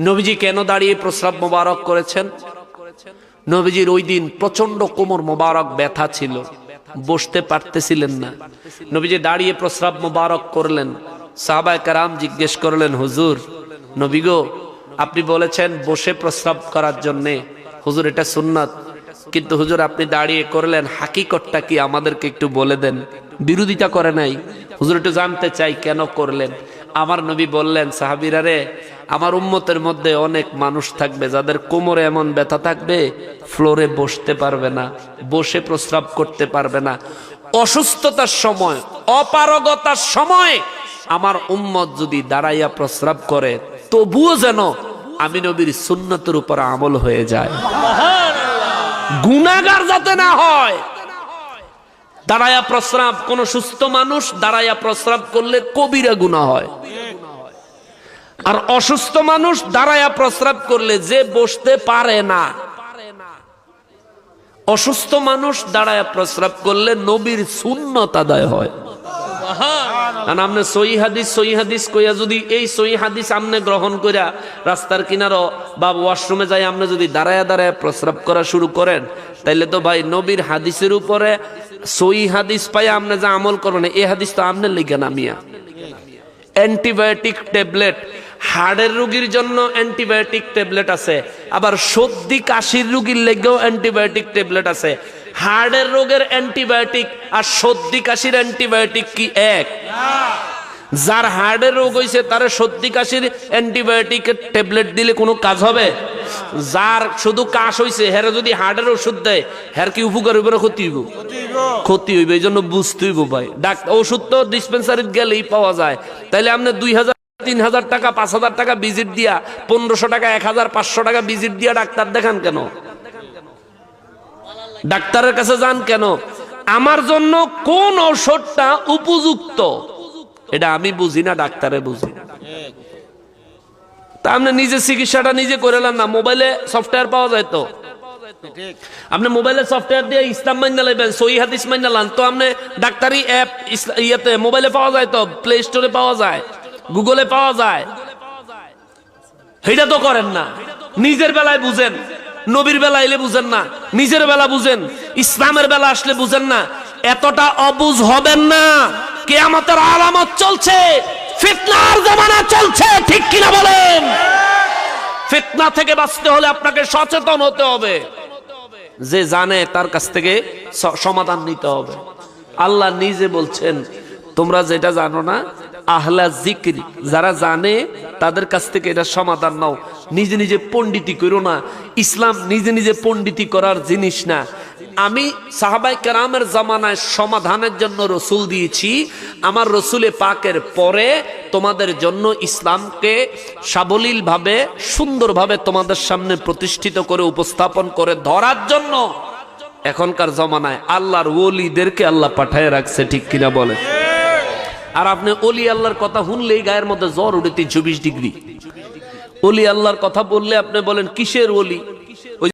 নবীজি কেন দাঁড়িয়ে প্রস্রাব মোবারক করেছেন? নবীজির ওই দিন প্রচণ্ড কোমর মোবারক ব্যথা ছিল। বসতে পারতেছিলেন না। নবীজি দাঁড়িয়ে প্রস্রাব মোবারক করলেন। সাহাবায় কারাম জিজ্ঞেস করলেন, হুজুর, নবী গো, আপনি বলেছেন বসে প্রস্রাব করার জন্যে। হুজুর, এটা সুন্নাত। কিন্তু হুজুর, আপনি দাঁড়িয়ে করলেন, হাকিকতটা কি আমাদেরকে একটু বলে দেন? বিরোধিতা করে নাই। হুজুর, একটু জানতে চাই, কেন করলেন? আমার নবী বললেন সাহাবিরা রে আমার উম্মতের মধ্যে অনেক মানুষ থাকবে যাদের কোমরে এমন ব্যথা থাকবে ফ্লোরে বসতে পারবে না বসে প্রস্রাব করতে পারবে না। অসুস্থতার সময় অপারগতার সময় আমার উম্মত যদি দাঁড়াইয়া প্রস্রাব করে তবুও যেন আমি নবীর সুন্নতের উপর আমল হয়ে যায়। গুনাগার যাতে না হয়। দাঁড়ায়া প্রস্রাব, কোন সুস্থ মানুষ দাঁড়ায়া প্রস্রাব করলে কবিরা গুণা হয়। আর অসুস্থ মানুষ দাঁড়ায়া প্রস্রাব করলে যে বসতে পারে না। অসুস্থ মানুষ দাঁড়ায়া প্রস্রাব করলে নবীর শূন্যতা দায় হয়। আর আপনি সই হাদিস সই হাদিস কইয়া যদি এই সই হাদিস আপনি গ্রহণ কইরা রাস্তার কিনারো বা ওয়াশরুমে যাই আপনি যদি দাঁড়ায় দাঁড়ায় প্রস্রাব করা শুরু করেন, তাইলে তো ভাই নবীর হাদিসের উপরে সই হাদিস পাই আপনি যা আমল করবেন, এই হাদিস তো আপনার লিখে নামিয়া অ্যান্টিবায়োটিক ট্যাবলেট হার্টের রোগীর জন্য অ্যান্টিবায়োটিক ট্যাবলেট আছে, আবার সর্দি কাশির রোগীর লেগেও অ্যান্টিবায়োটিক ট্যাবলেট আছে। হার্টের রোগের অ্যান্টিবায়োটিক আর সর্দি কাশির অ্যান্টিবায়োটিক কি এক? যার হার্টের রোগ হয়েছে তার সর্দি কাশির অ্যান্টিবায়োটিকের ট্যাবলেট দিলে কোনো কাজ হবে? যার শুধু কাশ হয়েছে হ্যাঁ যদি হার্টের ওষুধ দেয় হ্যার কি উপকার হইব না ক্ষতি হইব? ক্ষতি হইবে। এই জন্য বুঝতে হইব ভাই। ডাক্তার ওষুধ তো ডিসপেন্সারিত গেলেই পাওয়া যায়। তাইলে আপনি দুই হাজার তিন হাজার টাকা পাঁচ হাজার টাকা ভিজিট দিয়া পনেরোশো টাকা এক হাজার পাঁচশো টাকা ভিজিট দিয়া ডাক্তার দেখান কেন? ডাক্তারের কাছে যান কেন? আমার জন্য কোন ঔষধটা উপযুক্ত? এটা আমি বুঝি না, ডাক্তারে বুঝি। তা আপনি নিজে চিকিৎসাটা নিজে করে নেন না, মোবাইলে সফটওয়্যার পাওয়া যায় তো। আপনি মোবাইলে সফটওয়্যার দিয়ে ইসলাম মাইনা লাইবেন সহি হাদিস মাইনা লান, তো আপনি ডাক্তারি অ্যাপ ইয়েতে মোবাইলে পাওয়া যায় তো, প্লে স্টোরে পাওয়া যায়, গুগলে পাওয়া যায়। সেটা তো করেন না। নিজের বেলায় বুঝেন, নবীর বেলা এলে বুঝেন না, নিজের বেলা বুঝেন। ইসলামের বেলা আসলে বুঝেন না, এতটা অবুজ হবেন না। কেয়ামতের আলামত চলছে, ফিতনার জামানা চলছে, ঠিক কিনা বলেন? ফিতনা থেকে বাঁচতে হলে আপনাকে সচেতন হতে হবে। যে জানে তার কাছ থেকে সমাধান নিতে হবে। আল্লাহ নিজে বলছেন, তোমরা যেটা জানো না, আহলা জিক্রি, যারা জানে তাদের কাছ থেকে এটা সমাধান নাও। নিজে নিজে পণ্ডিতি করো না। ইসলাম নিজে নিজে পণ্ডিতি করার জিনিস না। আমি সাহাবাই কেরামের জামানায় সমাধানের জন্য রসুল দিয়েছি। আমার রসুলে পাকের পরে তোমাদের জন্য ইসলামকে সাবলীলভাবে, সুন্দরভাবে তোমাদের সামনে প্রতিষ্ঠিত করে উপস্থাপন করে ধরার জন্য এখনকার জমানায় আল্লাহর ওলিদেরকে আল্লাহ পাঠায় রাখছে, ঠিক কিনা বলে আর আপনি অলি আল্লাহর কথা শুনলেই গায়ের মধ্যে জ্বর উঠে তিনশো বিশ ডিগ্রি। অলি আল্লাহর কথা বললে আপনি বলেন, কিসের অলি